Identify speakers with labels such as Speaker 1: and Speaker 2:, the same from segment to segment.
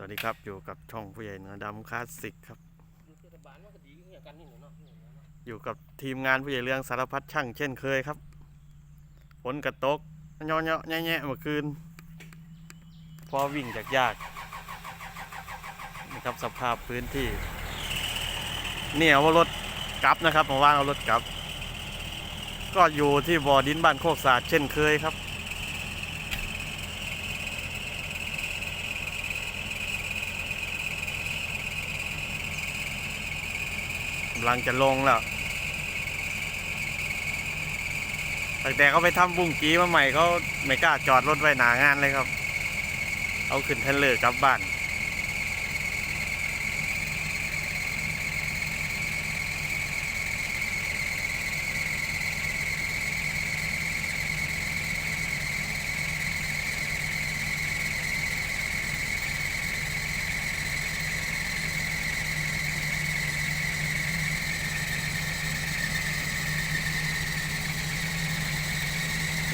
Speaker 1: สวัสดีครับอยู่กับช่องผู้ใหญ่เนือดำคลาสสิกครับ
Speaker 2: อยู่กั
Speaker 1: บทีมงานผู้ใหญ่เรืองสารพัดช่างเช่นเคยครับฝนกระตกเนาะเนาะแง่ๆเมื่อคืน พอวิ่งจากยากนะครับสภาพพื้นที่เนี่ยว่ารถกลับนะครับมาว่างเอารถกลับ ก็อยู่ที่บ่อดินบ้านโคกสาดเช่นเคยครับำลังจะลงแล้วตั้งแต่เขาไปทำบุ้งกี้มาใหม่เขาไม่กล้าจอดรถไว้หนางานเลยครับ เอาขึ้นเทนเลอร์กลับบ้าน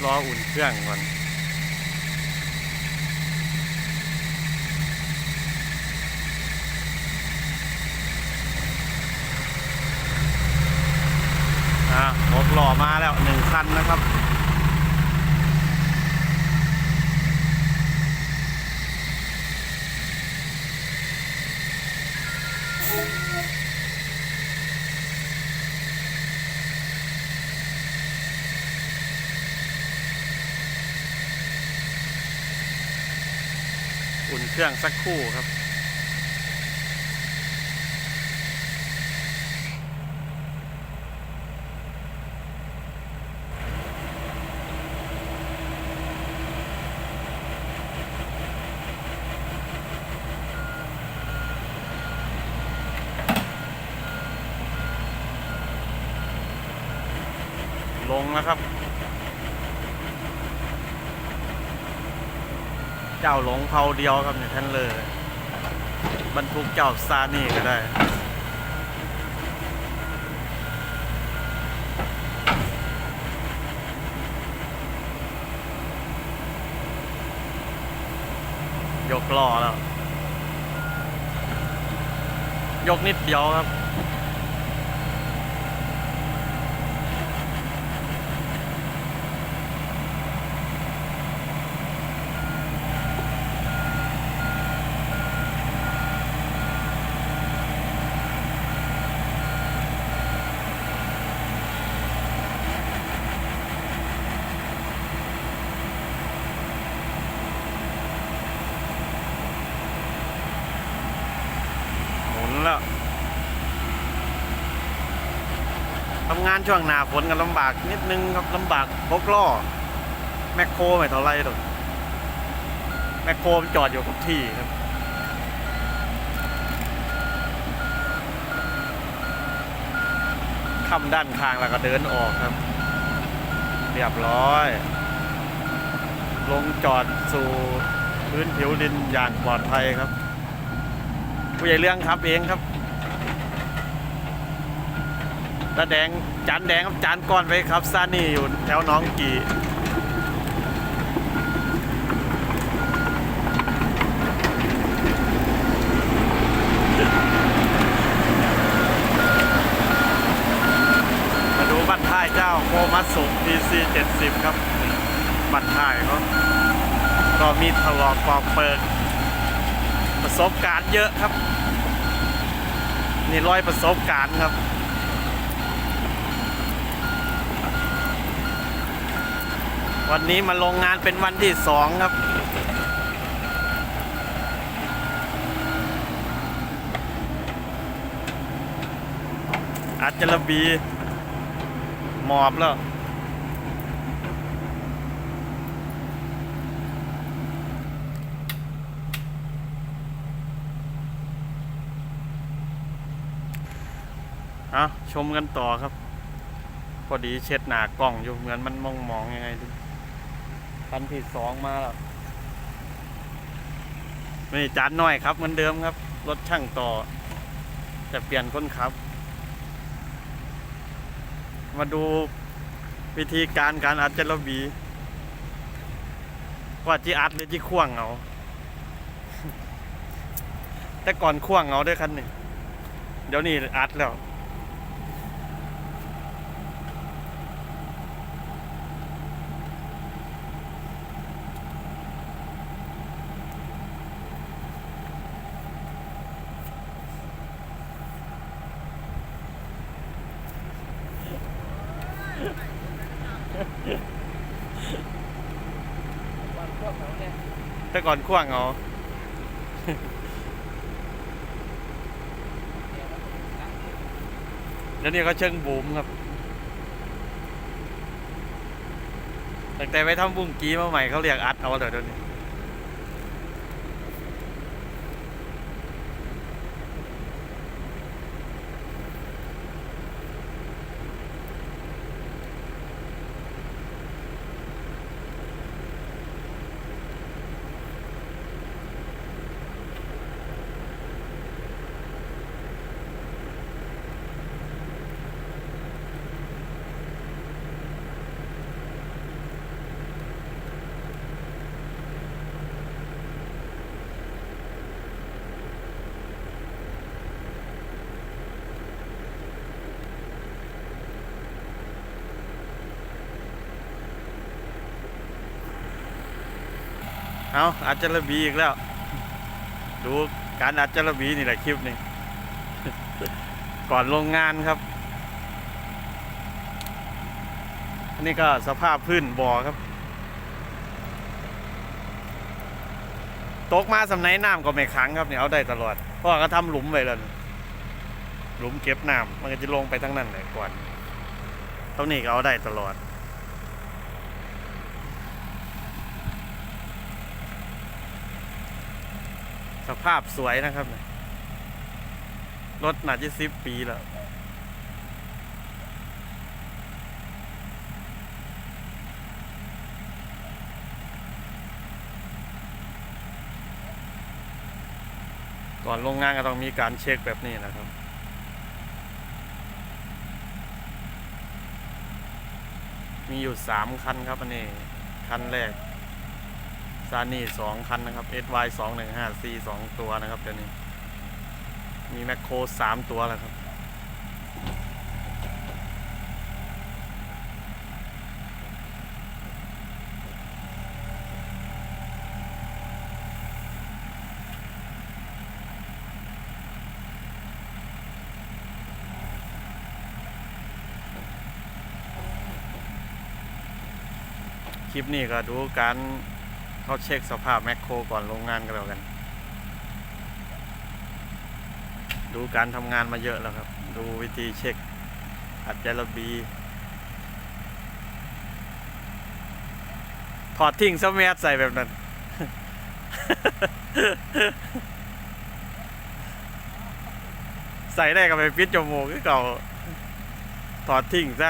Speaker 1: รออุ่นเครื่องก่อนอะรถหล่อมาแล้วหนึ่งคันนะครับ อุ่นเครื่องสักคู่ครับลงแล้วครับ จ้าหลงเผาเดียวครับเนี่ยท่านเลยบรรทุกเจ้าซานี่ก็ได้ยกล้อแล้ว ยกนิดเดียวครับ งานช่วงหนาฝนกันลำบากนิดนึงครับลำบากพกล้อแมคโครไม่เท่าไรหรอกแมคโครมันจอดอยู่กับที่ครับคำด้านข้างแล้วก็เดินออกครับ เรียบร้อย ลงจอดสู่พื้นผิวดินอย่างปลอดภัยครับ ผู้ใหญ่เรื่องครับเองครับตาแดง จานแดงครับจานก้อนไว้ครับซานี่อยู่แถวน้องกีมาดูบัตรท้ายเจ้าโคมัสุ DC 70ครับ บัตรท้ายเขาก็มีถลอกปอกเปิกประสบการณ์เยอะครับ นี่ร้อยประสบการณ์ครับ วันนี้มาลงงานเป็นวันที่สองครับ อาจจะระบีหมอบแล้ว เอาชมกันต่อครับ พอดีเช็ดหนากล่องอยู่เหมือนมันมองมองยังไงดิ คันที่สองมาแล้วนี่จานหน้อยครับเหมือนเดิมครับ รถช่างต่อ จะเปลี่ยนคนขับ มาดูวิธีการการอัดเจลบี ว่าจีอัดหรือจีข่วงเอาแต่ก่อนข่วงเอาด้วยคันนี้เดี๋ยวนี้อัดแล้ว
Speaker 2: วันพวกเขาเนี่ย
Speaker 1: แต่ก่อนข่วางเอา
Speaker 2: เดี๋ยวมันตั้ง
Speaker 1: เดี๋ยวนี้ก็เชิงบูมครับตั้งแต่ไปทำบุ้งกี้มาใหม่เขาเรียกอัดเอาเดี๋ยวนี้ เอาอัดจระบีอีกแล้ว ดูการอัดจระบีนี่แหละคลิปนี้ก่อนลงงานครับอันนี้ก็สภาพพื้นบ่อครับ ตกมาสำไนน้ำก็ไม่ขังครับเนี่ยเอาได้ตลอด เพราะว่าก็ทำหลุมไว้แล้วหลุมเก็บน้ำมันก็จะลงไปทั้งนั้นเลยก่อนตรงนี้ก็เอาได้ตลอด สภาพสวยนะครับเนี่ยรถหนาจะสิบปีแล้วก่อนลงงานก็ต้องมีการเช็คแบบนี้นะครับ มีอยู่สามคันครับอันนี้ คันแรก ซานี่สองคันนะครับ SY สองหนึ่งห้า C สองตัวนะครับเดี๋ยวนี้ มีแมคโครสามตัวแล้วครับคลิปนี้ก็ดูการ เขาเช็คสภาพแมคโครก่อนลงงานกันแล้วกัน ดูการทำงานมาเยอะแล้วครับ ดูวิธีเช็ค อัดจระบี ถอดทิ้งสมัยใส่แบบนั้น ใส่ได้ก็ไปปิดจมูกคือเก่า ถอดทิ้งซะ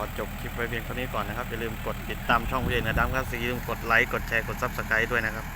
Speaker 1: อะขอจบคลิปไว้เพียงเท่านี้ก่อนนะครับ อย่าลืมกดติดตามช่องเพลงนะดัมครับอย่าลืมกดไลค์ กดแชร์ กดซับสไครต์ด้วยนะครับ